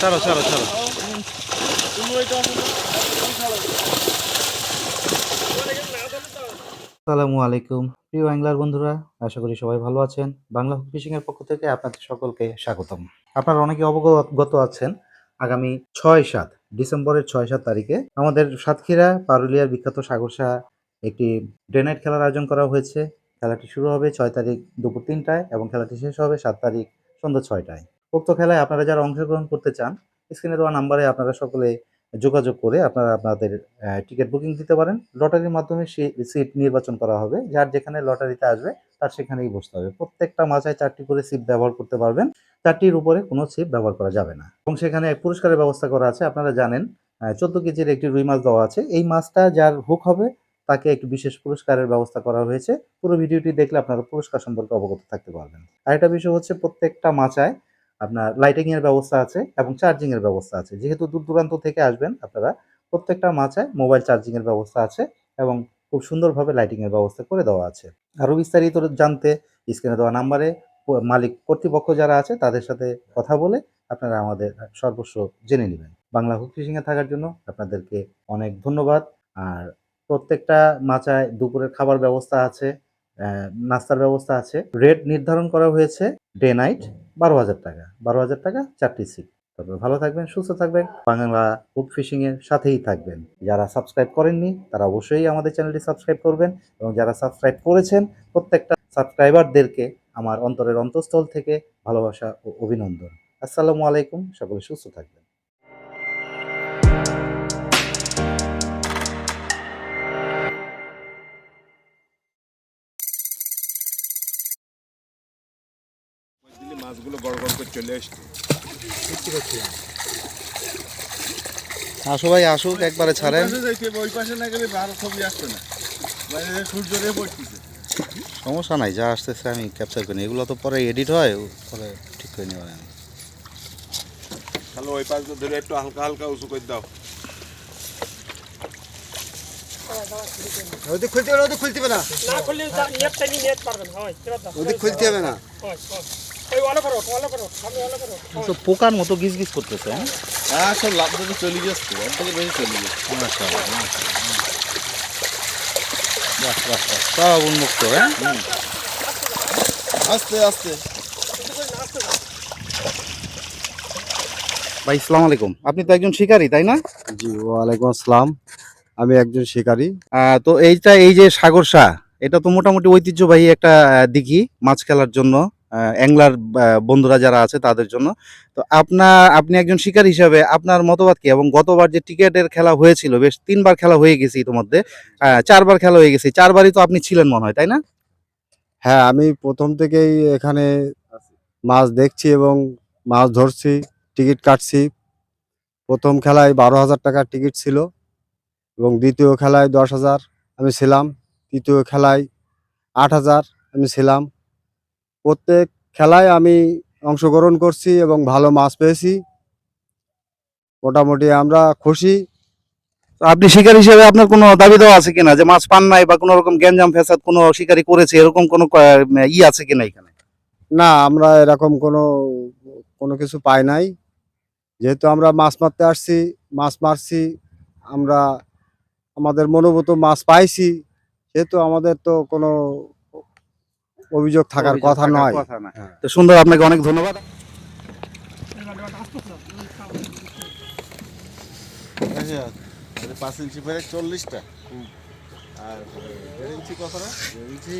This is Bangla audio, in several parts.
ছাড়ো ছাড়ো ছাড়ো। আসসালামু আলাইকুম। প্রিয় অ্যাংলার বন্ধুরা, আশা করি সবাই ভালো আছেন। বাংলা হুক ফিশিং এর পক্ষ থেকে আপনাদের সকলকে স্বাগতম। আপনারা অনেকে অবগত আছেন, আগামী ছয় সাত, ডিসেম্বরের ছয় সাত তারিখে আমাদের সাতক্ষীরা পারুলিয়ার বিখ্যাত সাগরসা একটি ডে নাইট খেলার আয়োজন করা হয়েছে। খেলাটি শুরু হবে ছয় তারিখ দুপুর তিনটায় এবং খেলাটি শেষ হবে সাত তারিখ সন্ধ্যা ছয়টায়। উক্ত খেলায় আপনারা যারা অংশগ্রহণ করতে চান স্ক্রিনে দেওয়া নাম্বারে আপনারা সকলে যোগাযোগ করে আপনারা আপনাদের টিকিট বুকিং দিতে পারেন। লটারির মাধ্যমে সিট নির্বাচন করা হবে। যার যেখানে লটারিতে আসবে, তার সেখানেই বসতে হবে। প্রত্যেকটা মাচায় চারটি করে সিট ব্যবহার করতে পারবেন। চারটির উপরে কোনো সিট ব্যবহার করা যাবে না। এবং সেখানে পুরস্কারের ব্যবস্থা করা আছে। আপনারা জানেন চোদ্দ কেজির একটি রুই মাছ দেওয়া আছে। এই মাছটা যার হুক হবে, তাকে একটি বিশেষ পুরস্কারের ব্যবস্থা করা হয়েছে। পুরো ভিডিওটি দেখলে আপনারা পুরস্কার সম্পর্কে অবগত থাকতে পারবেন। আরেকটা বিষয় হচ্ছে প্রত্যেকটা মাচায় আপনার লাইটিং এর ব্যবস্থা আছে এবং চার্জিং এর ব্যবস্থা আছে। যেহেতু দূর দূরান্ত থেকে আসবেন আপনারা, প্রত্যেকটা মাচায় মোবাইল চার্জিং এর ব্যবস্থা আছে এবং খুব সুন্দরভাবে লাইটিং এর ব্যবস্থা করে দেওয়া আছে। আরও বিস্তারিত জানতে স্ক্রিনে দেওয়া নাম্বারে মালিক কর্তৃপক্ষ যারা আছে তাদের সাথে কথা বলে আপনারা আমাদের সর্বস্ব জেনে নেবেন। বাংলা হুক ফিশিং এ থাকার জন্য আপনাদেরকে অনেক ধন্যবাদ। আর প্রত্যেকটা মাচায় দুপুরের খাবার ব্যবস্থা আছে নাস্তার ব্যবস্থা আছে। রেট নির্ধারণ করা হয়েছে ডে নাইট বারো হাজার টাকা। বারো হাজার টাকা চারটি সিট তবে ভালো থাকবেন, সুস্থ থাকবেন। বাংলা বুক ফিশিং এর সাথেই থাকবেন। যারা সাবস্ক্রাইব করেননি, তারা অবশ্যই আমাদের চ্যানেলটি সাবস্ক্রাইব করবেন এবং যারা সাবস্ক্রাইব করেছেন, প্রত্যেকটা সাবস্ক্রাইবারদেরকে আমার অন্তরের অন্তঃস্থল থেকে ভালোবাসা ও অভিনন্দন। আসসালামু আলাইকুম, সকলে সুস্থ থাকবেন। দিলে মাছগুলো গড় গড় করে চলে আসতো। আসো ভাই আসুক একবারে ছাড়েন। ওই পাশে না গেলে ভালো ছবি আসতো না। সূর্য রে পড়তেছে। সমস্যা নাই যা আসতেছে আমি ক্যাপচার করি এগুলো তো পরে এডিট হয় পরে ঠিক করে আমি তাহলে ওই পাশ দিয়ে ধরে একটু হালকা হালকা উঁচু করে দাও। ওদিক খুলতে হবে না ওদিক খুলতে হবে না। না খুললে নেট নেট পারবেন হয় ওদিক খুলতে হবে না। হয় হয় পোকার মতো গিজ গিজ করতেছে হ্যাঁ? হ্যাঁ সব লাভ দিতে চলে যাচ্ছে অর্ধেকের বেশি চলে যাচ্ছে মাশাআল্লাহ, মাশাআল্লাহ। বাহ, বাহ, বাহ। সব উন্মুক্ত হ্যাঁ? আস্তে আস্তে। ভাই ইসলাম আলাইকুম। আপনি তো একজন শিকারী তাই না? জি ওয়ালাইকুম আসসালাম। আমি একজন শিকারী। আহ, তো এইটা এই যে সাগরসা এটা তো মোটামুটি ঐতিহ্যবাহী একটা দিঘি মাছ খেলার জন্য। অ্যাংলার বন্ধুরা যারা আছে তাদের জন্য। তো আপনার আপনি একজন শিকার হিসাবে আপনার মতবাদ কি? এবং গতবার যে টিকেটের খেলা হয়েছিল, বেশ তিনবার খেলা হয়ে গেছে ইতিমধ্যে। চারবার খেলা হয়ে গেছে, চারবারই তো আপনি ছিলেন মনে হয়, তাই না? হ্যাঁ আমি প্রথম থেকেই এখানে মাছ দেখছি এবং মাছ ধরছি, টিকিট কাটছি। প্রথম খেলায় বারো হাজার টাকার টিকিট ছিল এবং দ্বিতীয় খেলায় দশ হাজার আমি ছিলাম। তৃতীয় খেলায় আট হাজার আমি ছিলাম। প্রত্যেক খেলায় আমি অংশগ্রহণ করছি এবং ভালো মাছ পেয়েছি। মোটামুটি আমরা খুশি। আপনি শিকার হিসেবে আপনার কোনো দাবি দেওয়া আছে কিনা? যে মাছ পান নাই বা কোনো রকম গ্যাঞ্জাম ফেসাদ কোনো শিকারি করেছে এরকম কোনো ই আছে কিনা এখানে? না আমরা এরকম কোনো কোনো কিছু পাই নাই। যেহেতু আমরা মাছ মারতে আসছি মাছ মারছি আমরা আমাদের মনোভূত মাছ পাইছি সেহেতু আমাদের তো কোনো অভিযোগ থাকার কথা নয়। হ্যাঁ। তো সুন্দর আপনাকে অনেক ধন্যবাদ। পাঁচ ইঞ্চি ফেরে চল্লিশটা। আর দেড় ইঞ্চি কতটা দেড় ইঞ্চি।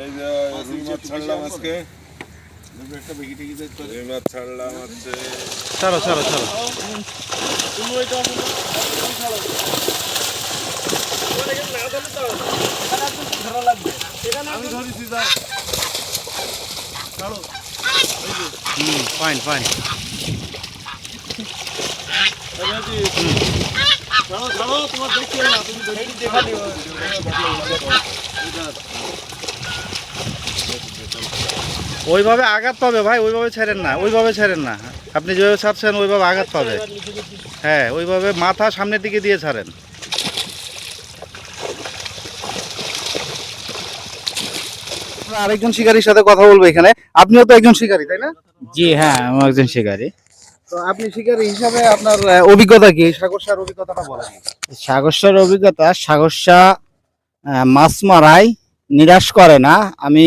এই যে ছাড়লাম আজকে। ছাড়লাম হচ্ছে ছাড়ো। ছাড়ো ছাড়ো। হুম ফাইন ফাইন ছাড়ো ছাড়ো তোমার দেখতে তুমি দেখা ওইভাবে আঘাত পাবে ভাই ওইভাবে ছেড়েন না ওইভাবে ছেড়েন না। আপনি যেভাবে ছাড়ছেন ওইভাবে আঘাত পাবে। হ্যাঁ ওইভাবে মাথা সামনের দিকে দিয়ে ছাড়েন। আরেকজন শিকারীর সাথে কথা বলব এখানে। আপনিও তো একজন শিকারী তাই না? জি হ্যাঁ আমি একজন শিকারী। তো আপনি শিকারী হিসাবে আপনার অভিজ্ঞতা কি? সাগরসার অভিজ্ঞতাটা বলেন। সাগরসার অভিজ্ঞতা সাগরসা মাছ মারাই নিরাশ করে না। আমি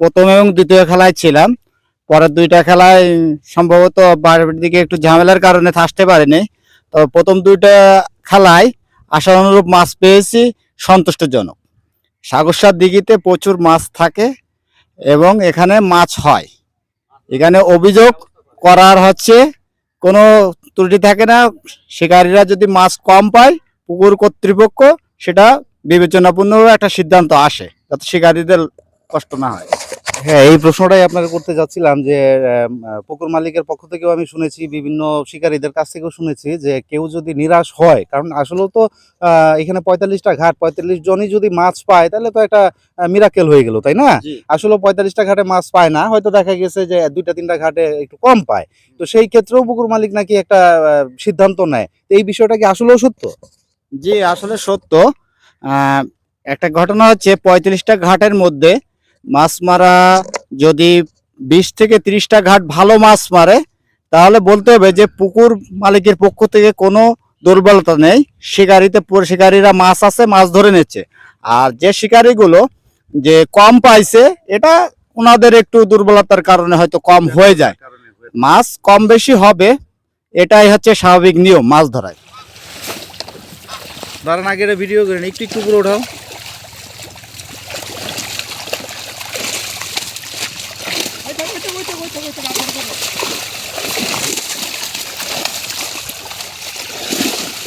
প্রথম এবং দ্বিতীয় খেলায় ছিলাম। পরের দুইটা খেলায় সম্ভবত বাড়ির দিকে একটু ঝামেলার কারণে থাকতে পারিনি। তো প্রথম দুইটা খেলায় আশা অনুরূপ মাছ পেয়েছি, সন্তুষ্টজনক। সাগরসার দিঘিতে প্রচুর মাছ থাকে এবং এখানে মাছ হয়। এখানে অভিযোগ করার হচ্ছে, কোনো ত্রুটি থাকে না। শিকারীরা যদি মাছ কম পায়, পুকুর কর্তৃপক্ষ সেটা বিবেচনাপূর্ণভাবে একটা সিদ্ধান্ত আসে। যাতে শিকারীদের কষ্ট না হয়। হ্যাঁ এই প্রশ্নটাই আপনাকে করতে যাচ্ছিলাম যে পুকুর মালিকের পক্ষ থেকেও আমি শুনেছি বিভিন্ন শিকারীদের কাছ থেকেও শুনেছি যে কেউ যদি নিরাশ হয় কারণ আসলেও তো আহ, এখানে পঁয়তাল্লিশটা ঘাট পঁয়তাল্লিশ জনই যদি মাছ পায় তাহলে তো একটা মিরাকেল হয়ে গেল তাই না? আসলে পঁয়তাল্লিশটা ঘাটে মাছ পায় না হয়তো দেখা গেছে যে দুইটা তিনটা ঘাটে একটু কম পায়। তো সেই ক্ষেত্রেও পুকুর মালিক নাকি একটা সিদ্ধান্ত নেয়। তো এই বিষয়টা কি আসলেও সত্য? জি আসলে সত্য। আহ, একটা ঘটনা হচ্ছে পঁয়ত্রিশটা ঘাটের মধ্যে মাছ মারা যদি বিশ থেকে ত্রিশটা ঘাট ভালো মাছ মারে, তাহলে বলতে হবে যে পুকুর মালিকের পক্ষ থেকে কোনো দুর্বলতা নেই। শিকারিতে শিকারীরা মাছ আছে, মাছ ধরে নিচ্ছে। আর যে শিকারিগুলো যে কম পাইছে, এটা ওনাদের একটু দুর্বলতার কারণে হয়তো কম হয়ে যায়। মাছ কম বেশি হবে, এটাই হচ্ছে স্বাভাবিক নিয়ম মাছ ধরায়। ধরেন ভিডিও করেন একটু একটু উপরে ওঠাও।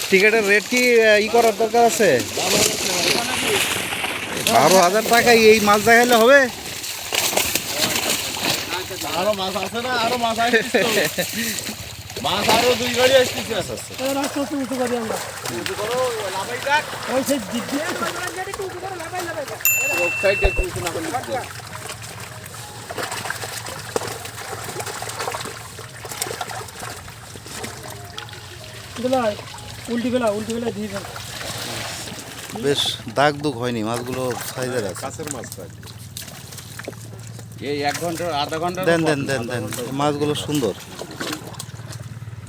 টিকিটের রেট কি ই করার দরকার আছে? বারো হাজার টাকায় এই মাছ দেখাইলে হবে? আরও মাছ আছে না আরও মাছ। মাছ আরও দুই গাড়ি আসতেছে উল্টি বেলা দিয়ে দেন বেশ দাগ দুগ হয়নি মাছগুলো সাইজের আছে। কাছের মাছ থাকে এই এক ঘণ্টা আধা ঘণ্টা দেন দেন দেন দেন মাছগুলো সুন্দর।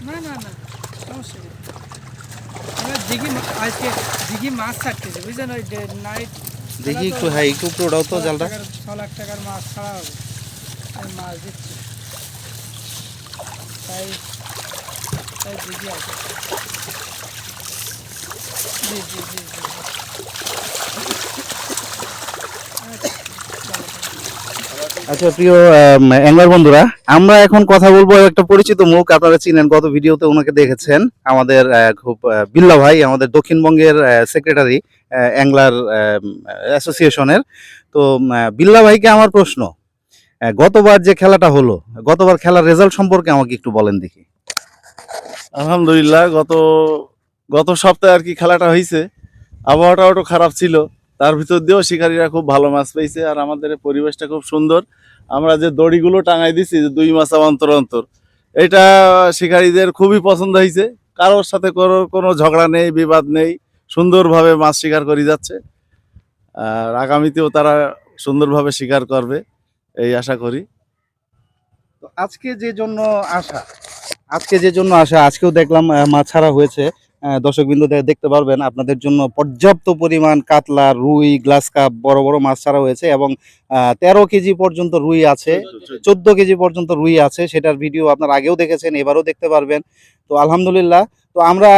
না না না সমস্যা নেই। আমরা দিঘি মা- আজকে দিঘি মাছ ছাড়তেছে বুঝলেন ওই নাইট দেখি একটু হ্যাঁ একটু উপরে ওঠাও তো জালটা। ছ লাখ টাকার মাছ ছাড়া হবে। আমি মাছ দিচ্ছি। তাই আচ্ছা প্রিয় অ্যাঙ্গার বন্ধুরা, আমরা এখন কথা বলব একটা পরিচিত মুখ, আপনারা চিনেন, গত ভিডিওতে ওনাকে দেখেছেন, আমাদের খুব বিল্লা ভাই, আমাদের দক্ষিণবঙ্গের সেক্রেটারি অ্যাংলার অ্যাসোসিয়েশনের তো বিল্লা ভাইকে আমার প্রশ্ন গতবার যে খেলাটা হলো, গতবার খেলার রেজাল্ট সম্পর্কে আমাকে একটু বলেন দেখি। আলহামদুলিল্লাহ, গত গত সপ্তাহে আর কি খেলাটা হয়েছে আবহাওয়াটাও একটু খারাপ ছিল। তার ভিতর দিয়েও শিকারীরা খুব ভালো মাছ পেয়েছে আর আমাদের পরিবেশটা খুব সুন্দর। আমরা যে দড়িগুলো টাঙাই দিছি, যে দুই মাস অন্তর অন্তর, এটা শিকারীদের খুবই পছন্দ হয়েছে কারোর সাথে কোনো ঝগড়া নেই, বিবাদ নেই, সুন্দরভাবে মাছ শিকার করে যাচ্ছে। আর আগামীতেও তারা সুন্দরভাবে শিকার করবে, এই আশা করি। তো আজকে যে জন্য আসা আজকে যে জন্য আসা আজকেও দেখলাম মাছ ছাড়া হয়েছে। দর্শকবৃন্দ দেখতে পারবেন আপনাদের জন্য পর্যাপ্ত পরিমাণ কাতলা রুই গ্লাস কাপ বড় বড় মাছ ছাড়া হয়েছে এবং তেরো কেজি পর্যন্ত রুই আছে চোদ্দ কেজি পর্যন্ত রুই আছে সেটার ভিডিও আপনার আগেও দেখেছেন এবারও দেখতে পারবেন। তো আলহামদুলিল্লাহ তো আমরা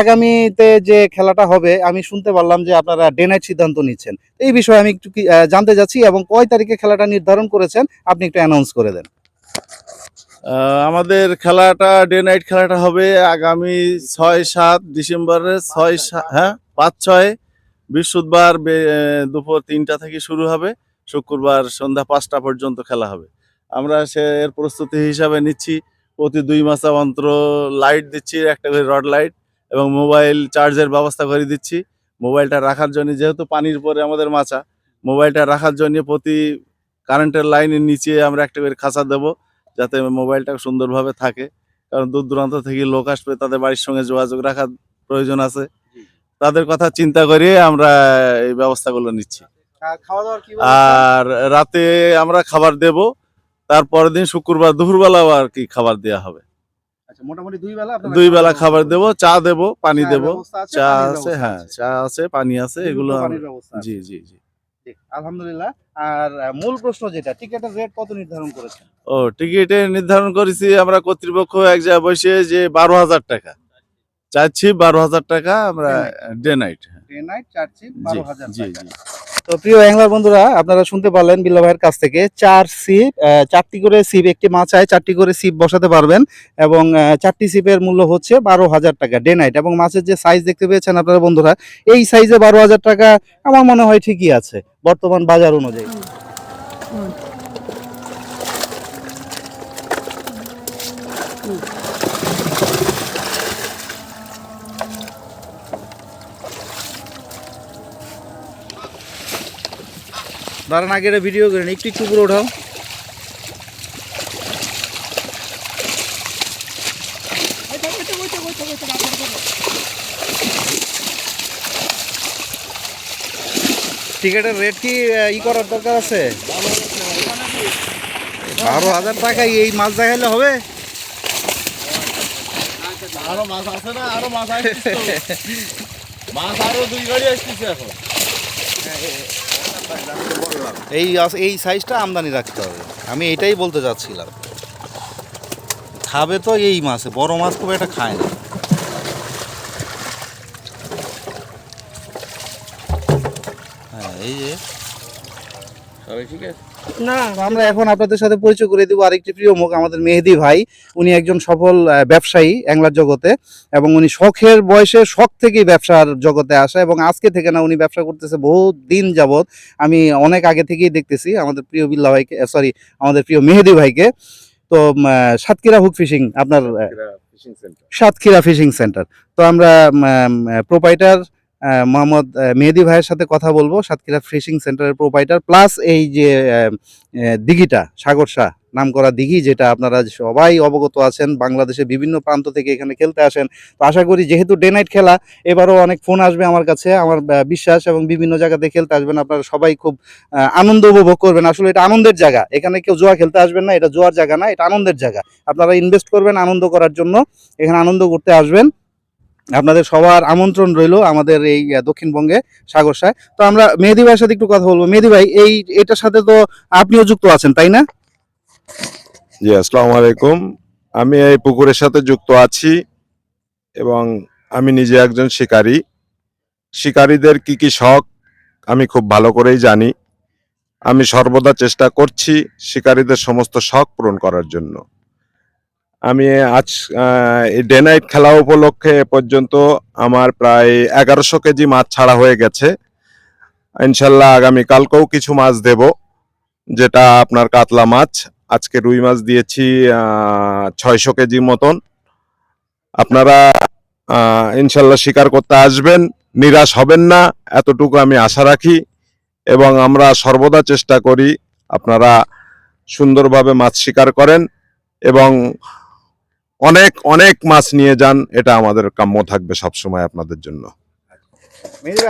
আগামীতে যে খেলাটা হবে আমি শুনতে পারলাম যে আপনারা ডে নাইট সিদ্ধান্ত নিচ্ছেন। এই বিষয়ে আমি একটু কি- জানতে যাচ্ছি এবং কয় তারিখে খেলাটা নির্ধারণ করেছেন আপনি একটু অ্যানাউন্স করে দেন। আমাদের খেলাটা ডে নাইট খেলাটা হবে আগামী ছয় সাত ডিসেম্বরে ছয় সা- হ্যাঁ পাঁচ ছয়। বৃহস্পতিবার দুপুর তিনটা থেকে শুরু হবে। শুক্রবার সন্ধ্যা পাঁচটা পর্যন্ত খেলা হবে। আমরা সে এর প্রস্তুতি হিসাবে নিচ্ছি। প্রতি দুই মাসে অন্তর লাইট দিচ্ছি একটা করে রড লাইট এবং মোবাইল চার্জের ব্যবস্থা করে দিচ্ছি। মোবাইলটা রাখার জন্য যেহেতু পানির পরে আমাদের মাচা মোবাইলটা রাখার জন্য প্রতি কারেন্টের লাইনের নিচে আমরা একটা করে খাঁচা দেবো। যাতে মোবাইলটা সুন্দরভাবে থাকে। কারণ দূর দূরান্ত থেকে লোক আসবে তাদের বাড়ির সঙ্গে যোগাযোগ রাখার প্রয়োজন আছে। তাদের কথা চিন্তা করে আমরা এই ব্যবস্থাগুলো নিচ্ছি। আর রাতে আমরা খাবার দেব তারপরের দিন শুক্রবার দুপুরবেলাও আর কি খাবার দেওয়া হবে। আচ্ছা মোটামুটি দুই বেলা দুই বেলা খাবার দেব চা দেব পানি দেব। চা আছে হ্যাঁ চা আছে পানি আছে এগুলো জি জি জি, আলহামদুলিল্লাহ। আর মূল প্রশ্ন যেটা টিকেটের রেট কত নির্ধারণ করেছেন? ও টিকিটে নির্ধারণ করেছি আমরা কর্তৃপক্ষ এক জায়গায় বসে যে বারো হাজার টাকা। চাচ্ছি বারো হাজার টাকা আমরা ডে নাইট ডে নাইট চার সিট বারো হাজার টাকা। তো প্রিয় অ্যাংলার বন্ধুরা আপনারা শুনতে পারলেন বিল্লা ভাইয়ের কাছ থেকে চার সিপ চারটি করে সিপ একটি মাছায় চারটি করে সিপ বসাতে পারবেন এবং চারটি সিপের মূল্য হচ্ছে বারো হাজার টাকা ডে নাইট এবং মাছের যে সাইজ দেখতে পেয়েছেন আপনারা বন্ধুরা এই সাইজে বারো হাজার টাকা আমার মনে হয় ঠিকই আছে। বর্তমান বাজার অনুযায়ী। দাঁড়ান আগে ভিডিও করেন একটু একটু উপরে ওঠাও ওইটা রাখার জন্য। টিকেটের রেট কি ই করার দরকার আছে? বারো হাজার টাকায় এই মাছ দেখাইলে হবে? আরও মাছ আছে না আরও মাছ মাছ আরও দুই গাড়ি আসতেছে এখন। এই এই সাইজটা আমদানি রাখতে হবে। আমি এটাই বলতে চাচ্ছিলাম। খাবে তো এই মাছে বড় মাছ খুব একটা খায় না। এই যে। সবাই ঠিক আছে? না আমরা এখন আপনাদের সাথে পরিচয় করে দেবো আরেকটি প্রিয় মুখ আমাদের মেহেদি ভাই। উনি একজন সফল ব্যবসায়ী অ্যাংলার জগতে এবং উনি শখের বয়সে শখ থেকেই ব্যবসার জগতে আসা এবং আজকে থেকে না উনি ব্যবসা করতেছে বহু দিন যাবত আমি অনেক আগে থেকেই দেখতেছি আমাদের প্রিয় বিল্লা ভাইকে সরি আমাদের প্রিয় মেহেদি ভাইকে। তো সাতক্ষীরা হুক ফিশিং আপনার সাতক্ষীরা ফিশিং সেন্টার। তো আমরা প্রোপাইটার মোহাম্মদ মেহেদি ভাইয়ের সাথে কথা বলব, সাতক্ষীরা ফিশিং সেন্টারের প্রোপাইটার প্লাস এই যে দিঘিটা সাগরসা নাম করা দিঘি, যেটা আপনারা সবাই অবগত আছেন, বাংলাদেশের বিভিন্ন প্রান্ত থেকে এখানে খেলতে আসেন। তো আশা করি যেহেতু ডে নাইট খেলা, এবারও অনেক ফোন আসবে আমার কাছে, আমার বিশ্বাস এবং বিভিন্ন জায়গাতে খেলতে আসবেন, আপনারা সবাই খুব আনন্দ উপভোগ করবেন। আসলে এটা আনন্দের জায়গা, এখানে কেউ জোয়া খেলতে আসবেন না, এটা জোয়ার জায়গা না, এটা আনন্দের জায়গা। আপনারা ইনভেস্ট করবেন আনন্দ করার জন্য, এখানে আনন্দ করতে আসবেন। আপনাদের সবার আমন্ত্রণ রইল আমাদের এই দক্ষিণবঙ্গে সাগরসায় তো আমরা মেহেদি ভাইয়ের সাথে একটু কথা বলব। মেহেদি ভাই, এই, এটার সাথে তো আপনিও যুক্ত আছেন, তাই না? জি, আসসালামু আলাইকুম। আমি এই পুকুরের সাথে যুক্ত আছি এবং আমি নিজে একজন শিকারী। শিকারীদের কি কি শখ, আমি খুব ভালো করেই জানি। আমি সর্বদা চেষ্টা করছি শিকারীদের সমস্ত শখ পূরণ করার জন্য। আমি আজ আহ, এই ডে নাইট খেলা উপলক্ষে পর্যন্ত আমার প্রায় এগারোশো কেজি মাছ ছাড়া হয়ে গেছে। ইনশাল্লাহ আগামীকালকেও কিছু মাছ দেব যেটা আপনার কাতলা মাছ। আজকে রুই মাছ দিয়েছি ছয়শো কেজি মতন। আপনারা ইনশাল্লাহ শিকার করতে আসবেন নিরাশ হবেন না এতটুকু আমি আশা রাখি। এবং আমরা সর্বদা চেষ্টা করি আপনারা সুন্দরভাবে মাছ শিকার করেন এবং অনেক অনেক মাছ নিয়ে যান, এটা আমাদের কাম্য থাকবে সবসময় আপনাদের জন্য।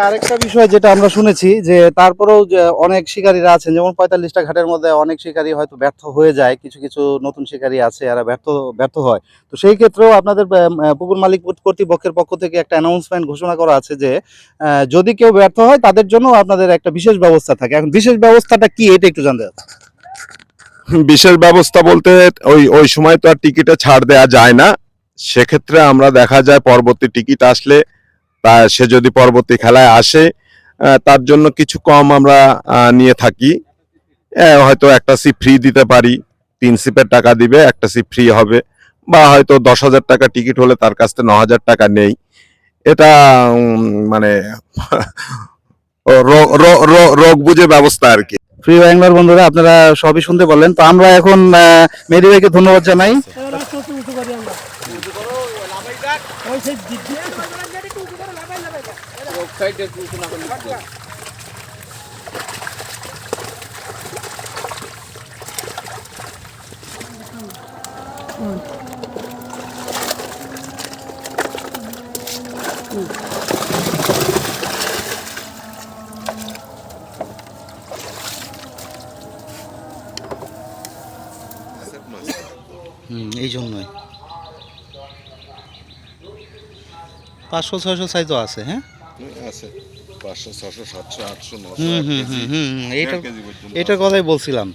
আরেকটা বিষয় যেটা আমরা শুনেছি, যে তারপরেও অনেক শিকারীরা আছেন, যেমন পঁয়তাল্লিশটা ঘাটের মধ্যে অনেক শিকারী হয়তো ব্যর্থ হয়ে যায়, কিছু কিছু নতুন শিকারী আছে, এরা ব্যর্থ ব্যর্থ হয়। তো সেই ক্ষেত্রেও আপনাদের পুকুর মালিক কর্তৃপক্ষের পক্ষ থেকে একটা অ্যানাউন্সমেন্ট ঘোষণা করা আছে যে যদি কেউ ব্যর্থ হয়, তাদের জন্য আপনাদের একটা বিশেষ ব্যবস্থা থাকে। এখন বিশেষ ব্যবস্থাটা কি, এটা একটু জানতে চাচ্ছি। বিশেষ ব্যবস্থা বলতে ওই ওই সময় তো আর টিকিটে ছাড় দেওয়া যায় না। সেক্ষেত্রে আমরা দেখা যায় পরবর্তী টিকিট আসলে তা, সে যদি পরবর্তী খেলায় আসে তার জন্য কিছু কম আমরা নিয়ে থাকি। হয়তো একটা সিপ ফ্রি দিতে পারি, তিন সিপের টাকা দিবে, একটা সিপ ফ্রি হবে, বা হয়তো দশ হাজার টাকা টিকিট হলে তার কাছ থেকে ন হাজার টাকা নেই। এটা মানে রোগ বুঝে ব্যবস্থা আর কি। ফ্রি বাংলার বন্ধুরা আপনারা সবই শুনতে পারলেন। তো আমরা এখন মেরি ভাইকে ধন্যবাদ জানাই সেই দিক দিয়ে একটু উঁচু করে লাগাই লাগাই হুম এই জন্যই। পাঁচশো ছয়শো সাইজও আছে হ্যাঁ? আছে। পাঁচশো ছশো সাতশো আটশো নশো হুম হুম হুম হুম হুম এইটার এটার কথাই বলছিলাম।